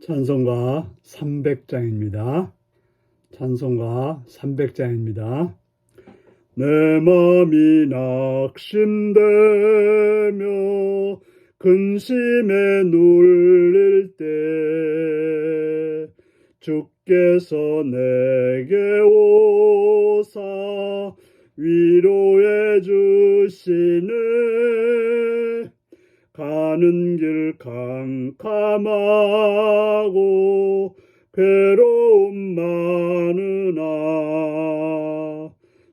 찬송가 300장입니다. 찬송가 300장입니다. 내 맘이 낙심되며 근심에 눌릴 때 주께서 내게 오사 위로해 주시네 가는 길 캄캄하고 괴로움 많으나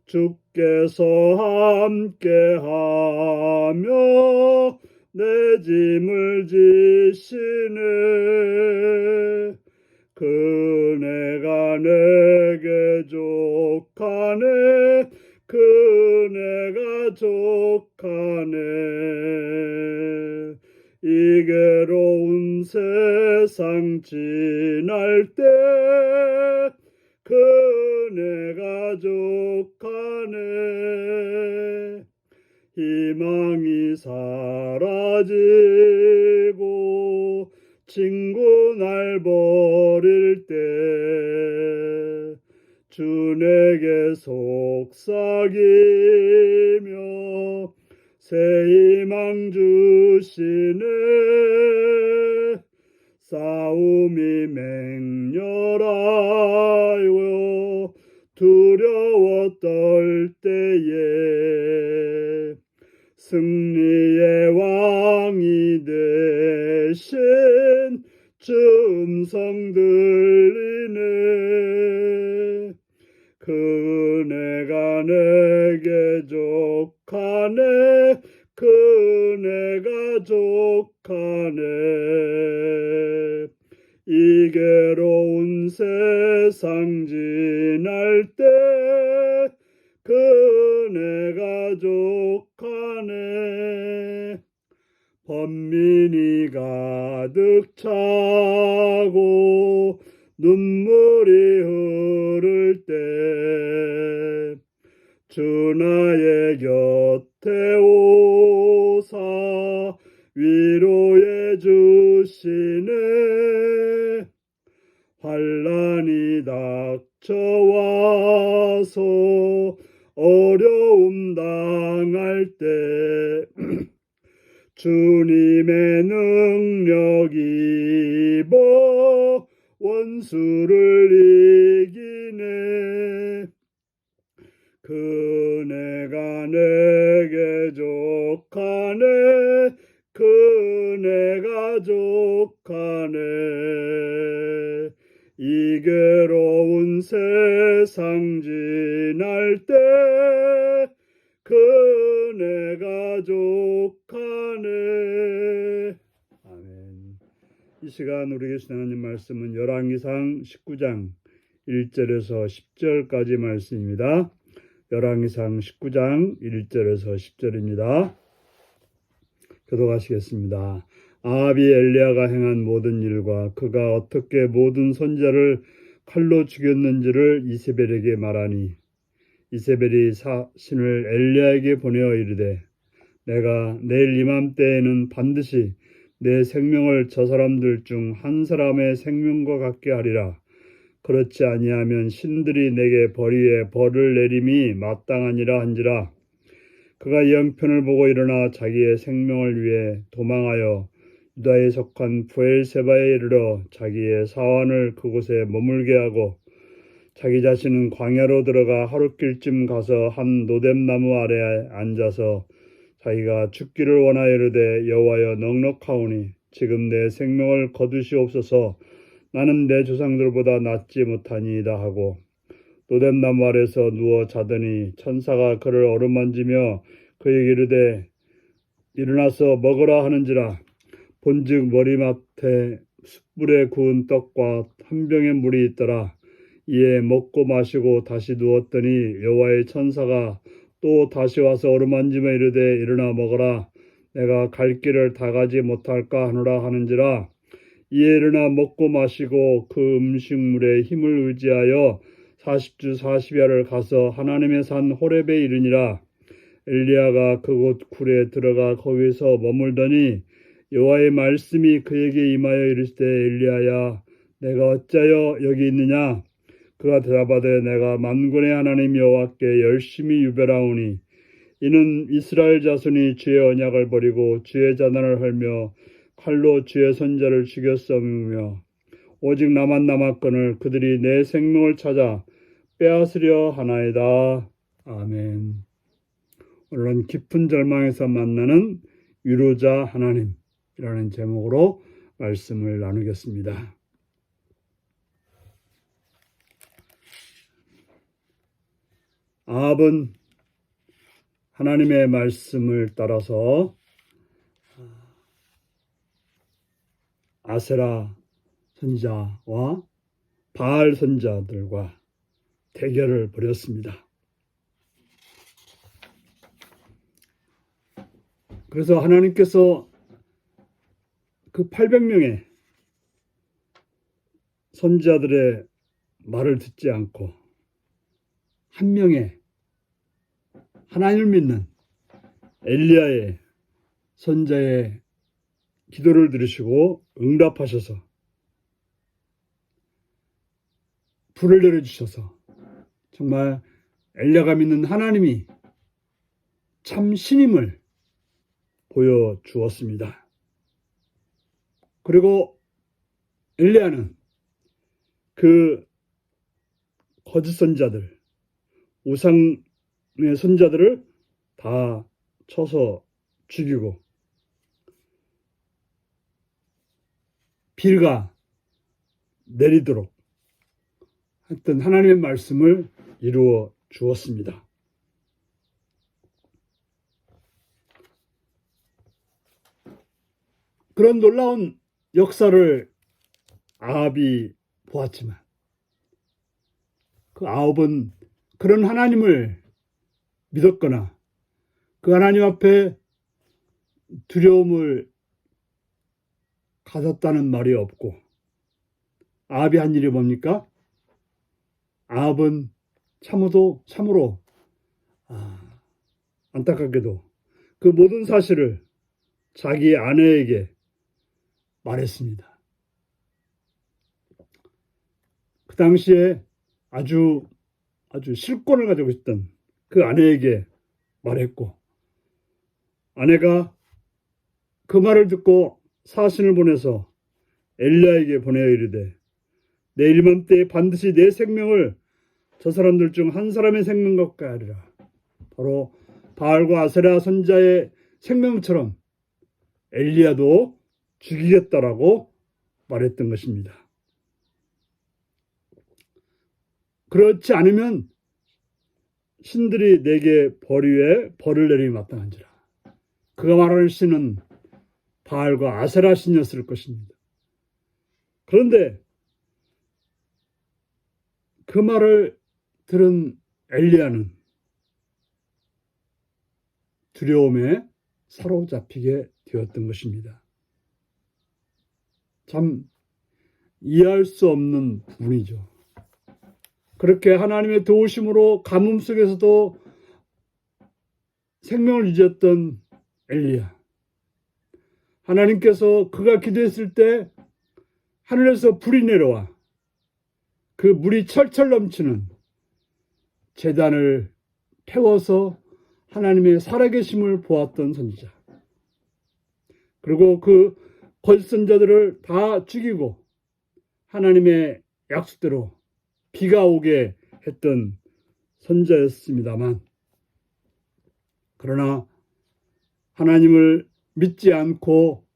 주께서 함께하며 내 짐을 지시네. 그네가 내게 족하네. 그네가 족하네 이 괴로운 세상 지날 때 그네 가 족하네 희망이 사라지고 친구 날 버릴 때 주에게 속삭이며 새 희망 주시네. 싸움이 맹렬하여 두려워 떨 때에 승리의 왕이 되신 주 음성 들리네. 그네가 내게 족하네 그네가 족하네. 이괴 족하네 이 괴로운 세상 지날 때 그네 가 족하네 아멘 이 시간 우리에게 신하는 말씀은 열왕기상 19장 1절에서 10절까지 말씀입니다. 열왕기상 19장 1절에서 10절입니다. 교도하시겠습니다. 아합이 엘리야가 행한 모든 일과 그가 어떻게 모든 선자를 칼로 죽였는지를 이세벨에게 말하니 이세벨이 사 신을 엘리야에게 보내어 이르되 내가 내일 이맘때에는 반드시 내 생명을 저 사람들 중 한 사람의 생명과 같게 하리라. 그렇지 아니하면 신들이 내게 벌이에 벌을 내림이 마땅하니라 한지라. 그가 이 형편을 보고 일어나 자기의 생명을 위해 도망하여 유다에 속한 부엘세바에 이르러 자기의 사원을 그곳에 머물게 하고 자기 자신은 광야로 들어가 하룻길쯤 가서 한 노뎀나무 아래에 앉아서 자기가 죽기를 원하여 이르되 여호와여 넉넉하오니 지금 내 생명을 거두시옵소서. 나는 내 조상들보다 낫지 못하니이다 하고 노뎀나무 아래서 누워 자더니 천사가 그를 어루만지며 그에게 이르되 일어나서 먹으라 하는지라 본즉 머리맡에 숯불에 구운 떡과 한 병의 물이 있더라. 이에 먹고 마시고 다시 누웠더니 여호와의 천사가 또 다시 와서 어루만지며 이르되 일어나 먹어라. 내가 갈 길을 다 가지 못할까 하노라 하는지라. 이에 일어나 먹고 마시고 그 음식물에 힘을 의지하여 40주 40야를 가서 하나님의 산 호렙에 이르니라. 엘리야가 그곳 굴에 들어가 거기서 머물더니 여호와의 말씀이 그에게 임하여 이르시되 엘리야야 내가 어찌하여 여기 있느냐 그가 대답하되 내가 만군의 하나님 여호와께 열심히 유별하오니 이는 이스라엘 자손이 주의 언약을 버리고 주의 자난을 헐며 칼로 주의 선자를 죽였으며 오직 나만 남았거늘 그들이 내 생명을 찾아 빼앗으려 하나이다. 아멘. 물론 깊은 절망에서 만나는 위로자 하나님 이라는 제목으로 말씀을 나누겠습니다. 아합은 하나님의 말씀을 따라서 아세라 선자와 바알 선자들과 대결을 벌였습니다. 그래서 하나님께서 그 800명의 선자들의 말을 듣지 않고 한 명의 하나님을 믿는 엘리야의 선자의 기도를 들으시고 응답하셔서 불을 내려주셔서 정말 엘리야가 믿는 하나님이 참 신임을 보여주었습니다. 그리고 엘리야는 그 거짓 선자들, 우상의 선자들을 다 쳐서 죽이고 비가 내리도록 했던 하나님의 말씀을 이루어 주었습니다. 그런 놀라운 역사를 아합이 보았지만 그 아합은 그런 하나님을 믿었거나 그 하나님 앞에 두려움을 가졌다는 말이 없고 아합이 한 일이 뭡니까? 아합은 참으로 참으로 아, 안타깝게도 그 모든 사실을 자기 아내에게 말했습니다. 그 당시에 아주 아주 실권을 가지고 있던 그 아내에게 말했고 아내가 그 말을 듣고 사신을 보내서 엘리야에게 보내어 이르되 내일 이맘때에 반드시 내 생명을 저 사람들 중 한 사람의 생명 같게 하리라. 바로 바알과 아세라 선자의 생명처럼 엘리야도 죽이겠다라고 말했던 것입니다. 그렇지 않으면 신들이 내게 벌 위에 벌을 내리기 마땅한지라. 그가 말하는 신은 바알과 아세라 신이었을 것입니다. 그런데 그 말을 들은 엘리야는 두려움에 사로잡히게 되었던 것입니다. 참 이해할 수 없는 부분이죠. 그렇게 하나님의 도우심으로 가뭄 속에서도 생명을 유지했던 엘리야. 하나님께서 그가 기도했을 때 하늘에서 불이 내려와 그 물이 철철 넘치는 재단을 태워서 하나님의 살아계심을 보았던 선지자. 그리고 그 거짓 선자들을 다 죽이고 하나님의 약속대로 비가 오게 했던 선자였습니다만 그러나 하나님을 믿지 않고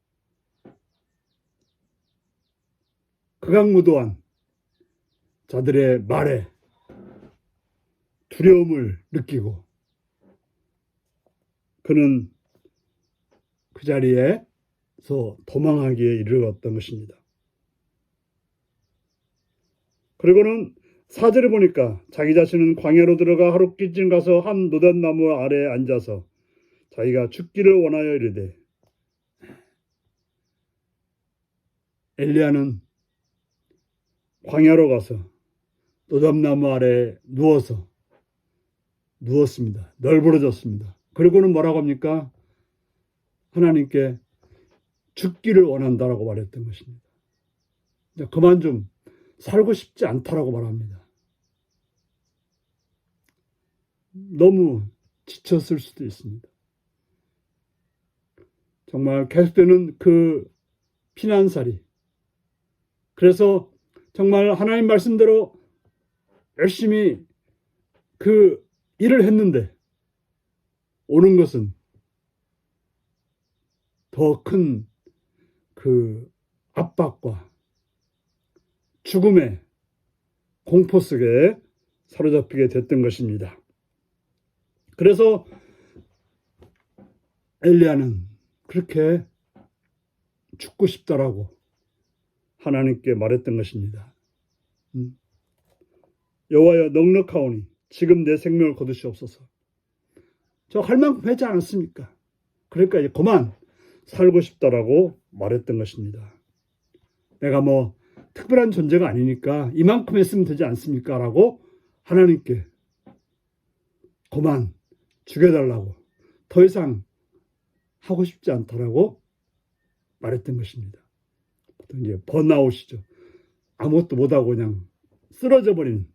극악무도한 자들의 말에 두려움을 느끼고 그는 그 자리에 서 도망하기에 이르렀던 것입니다. 그리고는 사절을 보니까 자기 자신은 광야로 들어가 하룻기쯤 가서 한 노잣나무 아래에 앉아서 자기가 죽기를 원하여 이르되 엘리야는 광야로 가서 노담나무 아래 누워서 누웠습니다. 널브러졌습니다. 그리고는 뭐라고 합니까? 하나님께 죽기를 원한다라고 말했던 것입니다. 그만 좀 살고 싶지 않다라고 말합니다. 너무 지쳤을 수도 있습니다. 정말 계속되는 그 피난살이. 그래서 정말 하나님 말씀대로 열심히 그 일을 했는데 오는 것은 더 큰 그 압박과 죽음의 공포 속에 사로잡히게 됐던 것입니다. 그래서 엘리야는 그렇게 죽고 싶다라고 하나님께 말했던 것입니다. 음. 여호와여 넉넉하오니 지금 내 생명을 거두시옵소서. 저 할 만큼 했지 않았습니까? 그러니까 이제 그만 살고 싶다라고 말했던 것입니다. 내가 뭐 특별한 존재가 아니니까 이만큼 했으면 되지 않습니까? 라고 하나님께 그만 죽여달라고 더 이상 하고 싶지 않다라고 말했던 것입니다. 보통 이제 번아웃이죠. 아무것도 못하고 그냥 쓰러져 버린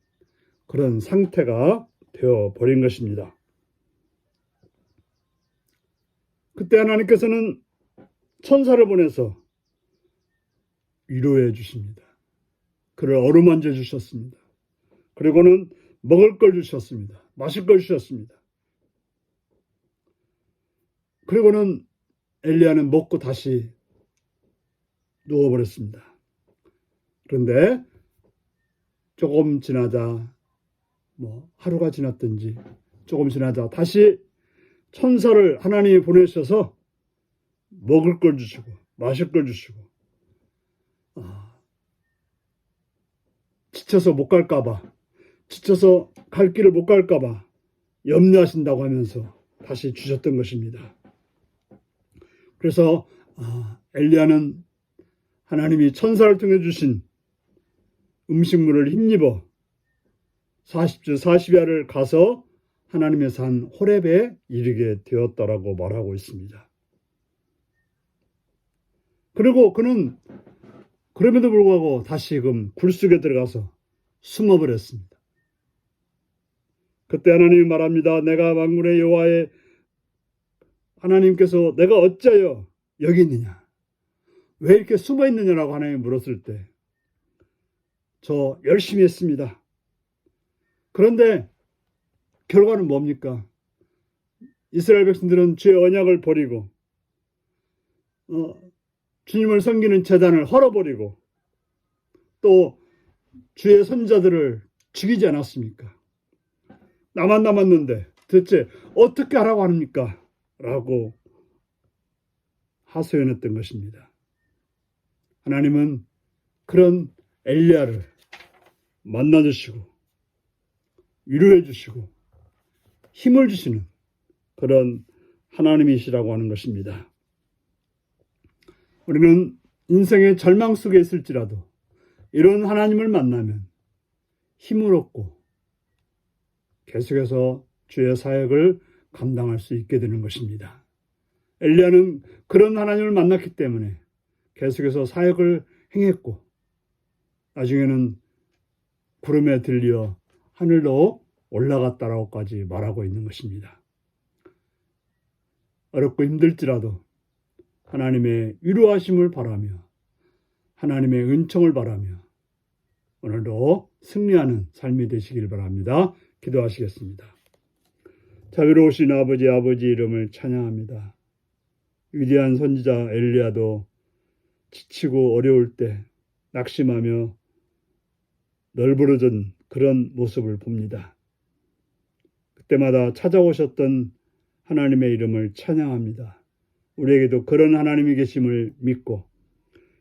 그런 상태가 되어 버린 것입니다. 그때 하나님께서는 천사를 보내서 위로해 주십니다. 그를 어루만져 주셨습니다. 그리고는 먹을 걸 주셨습니다. 마실 걸 주셨습니다. 그리고는 엘리야는 먹고 다시 누워버렸습니다. 그런데 조금 지나자 뭐 하루가 지났든지 조금 지나자 다시 천사를 하나님이 보내셔서 먹을 걸 주시고 마실 걸 주시고 아, 지쳐서 못 갈까봐 지쳐서 갈 길을 못 갈까봐 염려하신다고 하면서 다시 주셨던 것입니다. 그래서 아, 엘리야는 하나님이 천사를 통해 주신 음식물을 힘입어 40주 40야를 가서 하나님의 산 호렙에 이르게 되었다라고 말하고 있습니다. 그리고 그는 그럼에도 불구하고 다시금 굴 속에 들어가서 숨어버렸습니다. 그때 하나님이 말합니다. 내가 만군의 여호와의 하나님께서 내가 어찌하여 여기 있느냐? 왜 이렇게 숨어 있느냐라고 하나님이 물었을 때, 저 열심히 했습니다. 그런데 결과는 뭡니까? 이스라엘 백성들은 주의 언약을 버리고, 어, 주님을 섬기는 재단을 헐어버리고, 또 주의 선자들을 죽이지 않았습니까? 나만 남았는데 대체 어떻게 하라고 합니까? 라고 하소연했던 것입니다. 하나님은 그런 엘리야를 만나 주시고 위로해 주시고 힘을 주시는 그런 하나님이시라고 하는 것입니다. 우리는 인생의 절망 속에 있을지라도 이런 하나님을 만나면 힘을 얻고 계속해서 주의 사역을 감당할 수 있게 되는 것입니다. 엘리야는 그런 하나님을 만났기 때문에 계속해서 사역을 행했고 나중에는 구름에 들려 하늘로 올라갔다라고까지 말하고 있는 것입니다. 어렵고 힘들지라도 하나님의 위로하심을 바라며 하나님의 은총을 바라며 오늘도 승리하는 삶이 되시길 바랍니다. 기도하시겠습니다. 자비로우신 아버지 아버지 이름을 찬양합니다. 위대한 선지자 엘리야도 지치고 어려울 때 낙심하며 널브러진 그런 모습을 봅니다. 그때마다 찾아오셨던 하나님의 이름을 찬양합니다. 우리에게도 그런 하나님이 계심을 믿고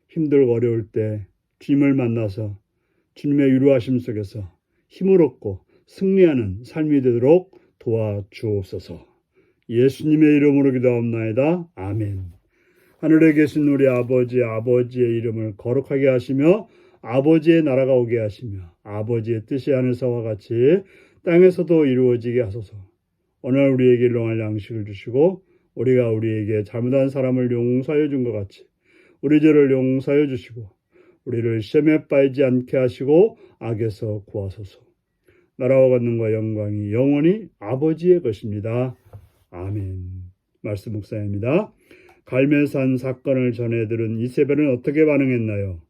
힘들고 어려울 때 주님을 만나서 주님의 위로하심 속에서 힘을 얻고 승리하는 삶이 되도록 도와주옵소서. 예수님의 이름으로 기도합나이다. 아멘. 하늘에 계신 우리 아버지, 아버지의 이름을 거룩하게 하시며 아버지의 나라가 오게 하시며 아버지의 뜻이 하늘서와 같이 땅에서도 이루어지게 하소서. 오늘 우리에게 일용할 양식을 주시고 우리가 우리에게 잘못한 사람을 용서해 준 것 같이 우리 죄를 용서해 주시고 우리를 시험에 빠지지 않게 하시고 악에서 구하소서. 나라와 권능과 영광이 영원히 아버지의 것입니다. 아멘. 말씀 묵상입니다. 갈멜산 사건을 전해 들은 이세벨은 어떻게 반응했나요?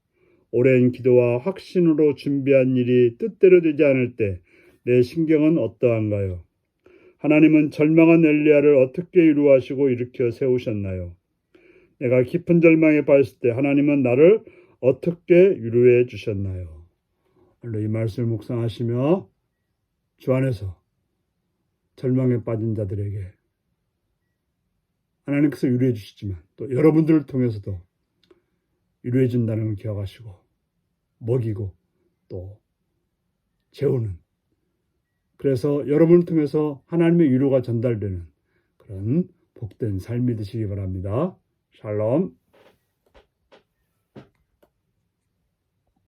오랜 기도와 확신으로 준비한 일이 뜻대로 되지 않을 때 내 신경은 어떠한가요? 하나님은 절망한 엘리야를 어떻게 위로하시고 일으켜 세우셨나요? 내가 깊은 절망에 빠졌을 때 하나님은 나를 어떻게 위로해 주셨나요? 이 말씀을 묵상하시며 주 안에서 절망에 빠진 자들에게 하나님께서 위로해 주시지만 또 여러분들을 통해서도 위로해 준다는 걸 기억하시고 먹이고 또 재우는 그래서 여러분을 통해서 하나님의 위로가 전달되는 그런 복된 삶이 되시기 바랍니다. 샬롬.